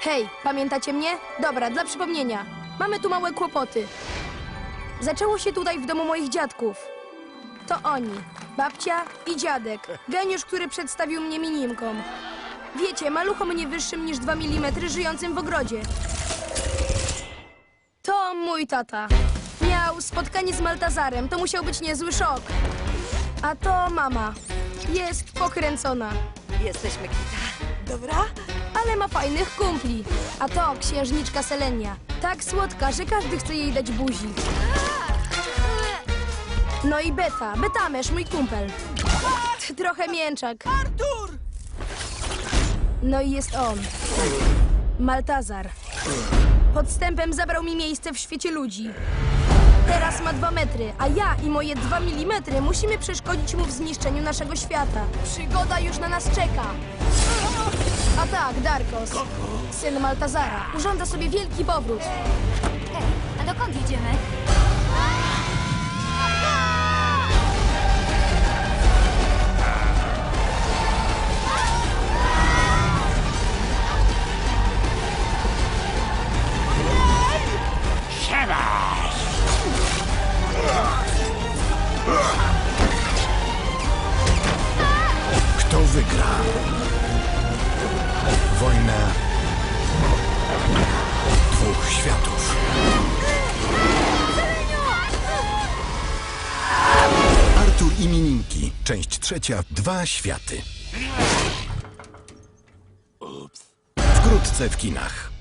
Hej, pamiętacie mnie? Dobra, dla przypomnienia. Mamy tu małe kłopoty. Zaczęło się tutaj w domu moich dziadków. To oni. Babcia i dziadek. Geniusz, który przedstawił mnie minimkom. Wiecie, maluchom nie wyższym niż 2 mm żyjącym w ogrodzie. To mój tata. Miał spotkanie z Maltazarem. To musiał być niezły szok. A to mama. Jest pokręcona. Jesteśmy kita. Dobra? Ale ma fajnych kumpli. A to księżniczka Selenia. Tak słodka, że każdy chce jej dać buzi. No i Beta. Betamesz, mój kumpel. Trochę mięczak. Artur! No i jest on. Maltazar. Podstępem zabrał mi miejsce w świecie ludzi. Teraz ma dwa metry, a ja i moje dwa milimetry musimy przeszkodzić mu w zniszczeniu naszego świata. Przygoda już na nas czeka. A tak, Darkos, syn Maltazara, urządza sobie wielki powrót. A dokąd idziemy? Wygra? Wojna dwóch światów. Artur i Mininki. Część trzecia. Dwa światy. Wkrótce w kinach.